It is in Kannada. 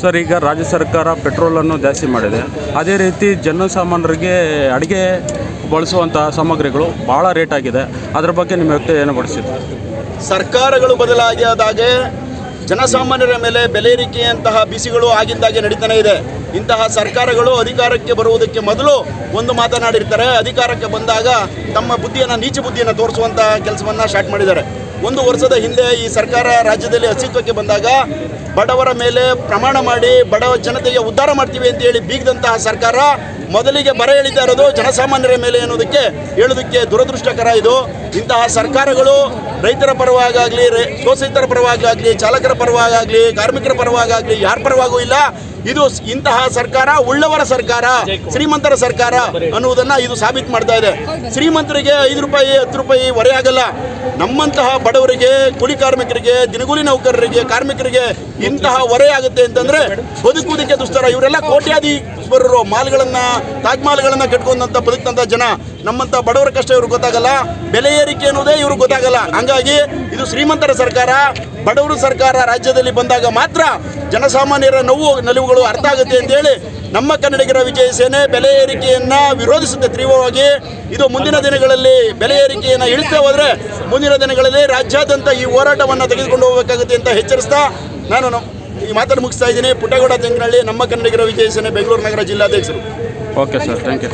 ಸರ್, ಈಗ ರಾಜ್ಯ ಸರ್ಕಾರ ಪೆಟ್ರೋಲನ್ನು ಜಾಸ್ತಿ ಮಾಡಿದೆ. ಅದೇ ರೀತಿ ಜನಸಾಮಾನ್ಯರಿಗೆ ಅಡುಗೆ ಬಳಸುವಂತಹ ಸಾಮಗ್ರಿಗಳು ಭಾಳ ರೇಟ್ ಆಗಿದೆ. ಅದರ ಬಗ್ಗೆ ನಿಮ್ಮ ವ್ಯಕ್ತಿ ಏನು ಪಡಿಸಿದ್ರು ಸರ್ಕಾರಗಳು ಬದಲಾಗಿ ಆದಾಗೆ ಜನಸಾಮಾನ್ಯರ ಮೇಲೆ ಬೆಲೆ ಏರಿಕೆಯಂತಹ ಬಿಸಿಗಳು ಆಗಿದ್ದಾಗೆ ನಡೀತಾನೆ ಇದೆ. ಇಂತಹ ಸರ್ಕಾರಗಳು ಅಧಿಕಾರಕ್ಕೆ ಬರುವುದಕ್ಕೆ ಮೊದಲು ಒಂದು ಮಾತನಾಡಿರ್ತಾರೆ, ಅಧಿಕಾರಕ್ಕೆ ಬಂದಾಗ ತಮ್ಮ ಬುದ್ಧಿಯನ್ನು, ನೀಚ ಬುದ್ಧಿಯನ್ನು ತೋರಿಸುವಂತಹ ಕೆಲಸವನ್ನು ಸ್ಟಾರ್ಟ್ ಮಾಡಿದ್ದಾರೆ. ಒಂದು ವರ್ಷದ ಹಿಂದೆ ಈ ಸರ್ಕಾರ ರಾಜ್ಯದಲ್ಲಿ ಅಸ್ತಿತ್ವಕ್ಕೆ ಬಂದಾಗ ಬಡವರ ಮೇಲೆ ಪ್ರಮಾಣ ಮಾಡಿ ಬಡವ ಜನತೆಗೆ ಉದ್ಧಾರ ಮಾಡ್ತೀವಿ ಅಂತ ಹೇಳಿ ಬೀಗದಂತಹ ಸರ್ಕಾರ ಮೊದಲಿಗೆ ಬರ ಎಳಿತಾ ಇರೋದು ಜನಸಾಮಾನ್ಯರ ಮೇಲೆ ಅನ್ನೋದಕ್ಕೆ ಹೇಳೋದಕ್ಕೆ ದುರದೃಷ್ಟಕರ ಇದು. ಇಂತಹ ಸರ್ಕಾರಗಳು ರೈತರ ಪರವಾಗಲಿ ಶೋಷಿತರ ಪರವಾಗಲಿ ಚಾಲಕರ ಪರವಾಗಲಿ ಕಾರ್ಮಿಕರ ಪರವಾಗಲಿ ಯಾರ ಪರವಾಗೂ ಇಲ್ಲ. ಇದು ಇಂತಹ ಸರ್ಕಾರ ಉಳ್ಳವರ ಸರ್ಕಾರ ಶ್ರೀಮಂತರ ಸರ್ಕಾರ ಅನ್ನುವುದನ್ನ ಇದು ಸಾಬೀತು ಮಾಡ್ತಾ ಇದೆ. ಶ್ರೀಮಂತರಿಗೆ ಐದು ರೂಪಾಯಿ ಹತ್ತು ರೂಪಾಯಿ ಹೊರೆ ಆಗಲ್ಲ. ನಮ್ಮಂತಹ ಬಡವರಿಗೆ ಕೂಲಿ ಕಾರ್ಮಿಕರಿಗೆ ದಿನಗೂಲಿ ನೌಕರರಿಗೆ ಕಾರ್ಮಿಕರಿಗೆ ಇಂತಹ ಹೊರೆ ಆಗುತ್ತೆ ಅಂತಂದ್ರೆ ಬದುಕುವುದಕ್ಕೆ ದುಸ್ತರ. ಇವರೆಲ್ಲ ಕೋಟ್ಯಾಧೀಶ್ವರರು ಮಾಲ್ಗಳನ್ನು, ತಾಜ್ ಮಾಲ್ಗಳನ್ನು ಕಟ್ಕೊಂಡಂಥ ಬದುಕಂತ ಜನ ನಮ್ಮಂಥ ಬಡವರ ಕಷ್ಟ ಇವ್ರಿಗೆ ಗೊತ್ತಾಗಲ್ಲ, ಬೆಲೆ ಏರಿಕೆ ಅನ್ನೋದೇ ಇವ್ರಿಗೆ ಗೊತ್ತಾಗಲ್ಲ. ಹಂಗಾಗಿ ಇದು ಶ್ರೀಮಂತರ ಸರ್ಕಾರ, ಬಡವರು ಸರ್ಕಾರ ರಾಜ್ಯದಲ್ಲಿ ಬಂದಾಗ ಮಾತ್ರ ಜನಸಾಮಾನ್ಯರ ನೋವು, ನಲಿವುಗಳು ಅರ್ಥ ಆಗುತ್ತೆ ಅಂತೇಳಿ ನಮ್ಮ ಕನ್ನಡಿಗರ ವಿಜಯ ಸೇನೆ ಬೆಲೆ ಏರಿಕೆಯನ್ನು ವಿರೋಧಿಸುತ್ತೆ ತೀವ್ರವಾಗಿ. ಇದು ಮುಂದಿನ ದಿನಗಳಲ್ಲಿ ಬೆಲೆ ಏರಿಕೆಯನ್ನು ಇಳಿಸ್ತಾ ಹೋದರೆ ಮುಂದಿನ ದಿನಗಳಲ್ಲಿ ರಾಜ್ಯಾದ್ಯಂತ ಈ ಹೋರಾಟವನ್ನು ತೆಗೆದುಕೊಂಡು ಹೋಗಬೇಕಾಗುತ್ತೆ ಅಂತ ಎಚ್ಚರಿಸ್ತಾ ನಾನು ಈ ಮಾತನ್ನು ಮುಗಿಸ್ತಾ ಇದ್ದೀನಿ. ಪುಟ್ಟಗೌಡ ತೆಂಗಿನಹಳ್ಳಿ, ನಮ್ಮ ಕನ್ನಡಿಗರ ವಿಜಯ ಸೇನೆ, ಬೆಂಗಳೂರು ನಗರ ಜಿಲ್ಲಾಧ್ಯಕ್ಷರು. Okay sir thank you